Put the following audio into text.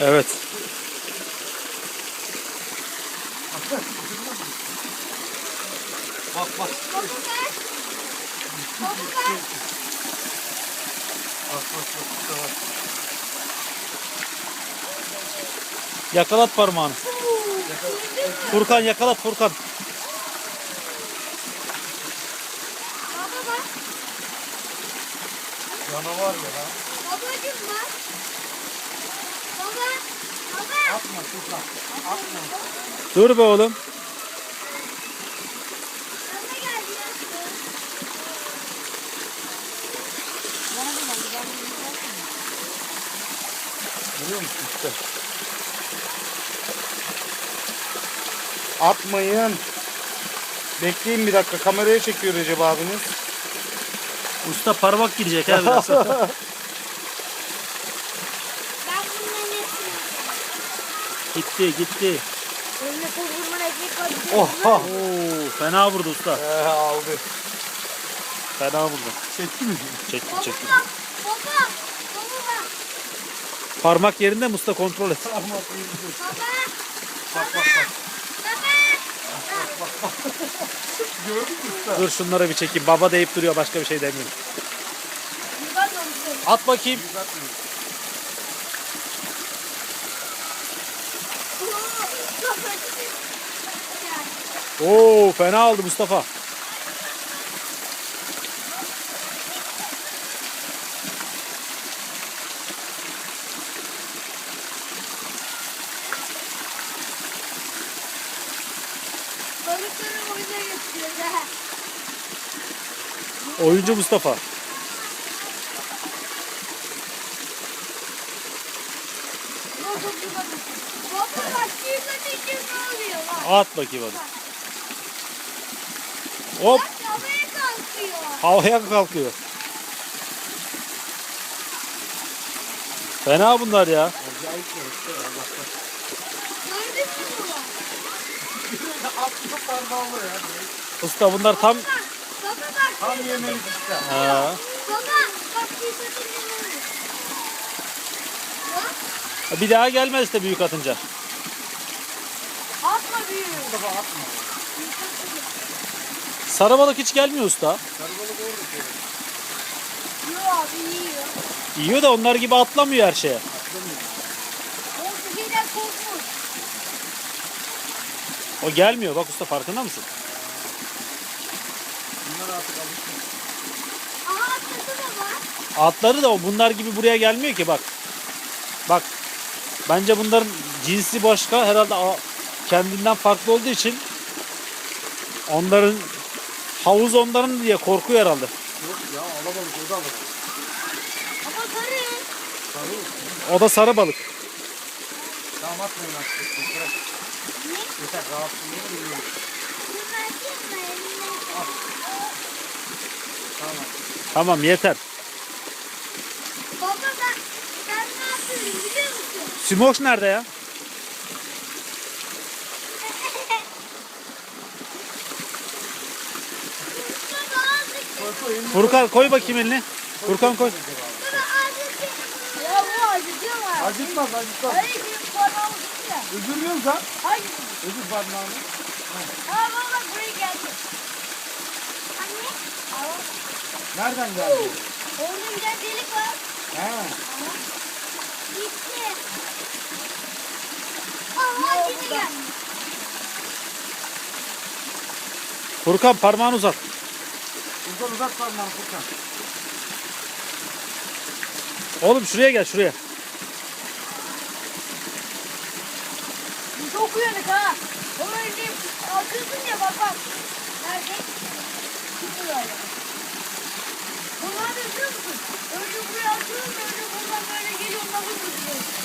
Evet. Bak. Bak bak bak. Bak bak. Yakalat parmağını. Furkan yakalat Furkan. Baba bak. Canavar ya lan. Babacım bak. Baba. Baba. Atma Furkan. Atma. Dur be oğlum. Görüyor musun işte? Atmayın. Bekleyin bir dakika. Kameraya çekiyor Recep abiniz. Usta parmak gidecek ha biraz. gitti gitti. Önüne kocaman ekmek koydum. Oha. Oo, fena vurdu usta. Ee, aldı. Fena vurdu. Çekti mi? Çekti Baba çekti. Baba. Baba bak. Parmak yerinde mi usta kontrol et. Baba. Bak bak bak. Baba. Gördün mü usta? Dur şunlara bir çekeyim. Baba deyip duruyor başka bir şey demiyorum. At bakayım. Oo fena aldı Mustafa. Oyuncu Mustafa. Baba baba. Baba bak şurada ne oluyor bak. At bakayım hadi. Hop Bak havaya kalkıyor. havaya kalkıyor. Fena bunlar ya. Acayip ya işte ya. Gördün mü baba? Atma parmağımı ya. Usta bunlar tam. Baba bak. Tam yemeği işte. ha, Baba bak şurada ne oluyor. Bak. Bir daha gelmez işte büyük atınca. Atma büyüğü. Mustafa atma. Sarı balık hiç gelmiyor usta. Sarı balık orada. Yok abi yiyor. Yiyor da onlar gibi atlamıyor her şeye. O şeyden korkmuş. O gelmiyor bak usta farkında mısın? Bunlar artık alışmış. Aha atladı baba. Atları da o bunlar gibi buraya gelmiyor ki bak. Bak. Bence bunların cinsi başka herhalde kendinden farklı olduğu için onların havuz onların diye korkuyor herhalde. Yok ya alabalık o da alabalık. Ama sarı. Sarı. O da sarı balık. Tamam atmayın artık. Bırak. Yeter rahatsızlığı biliyorum. Bunlar kim mi? Elimden. Tamam. Tamam yeter. Baba ben, ben ne yapıyorum biliyor musun? Simoş nerede ya? Furkan koy bakayım elini. Furkan koy. Acıtmaz acıtmaz. Hayır benim parmağım tutuyor. Özür mü sen? Hayır. Özür parmağını. Aa baba buraya geldi. Anne. Aa, Nereden geldi? orada bir delik var. He. Gitti. Aa yine geldi. Furkan parmağını uzat. Furkan uzat parmağını Furkan. Oğlum şuraya gel şuraya. Çok uyanık ha. O önce akılsın ya bak bak. Nerede? Böyle. Bunlar da biliyor musun? Önce buraya atıyoruz, önce buradan böyle geliyor, ondan hızlı gidiyor.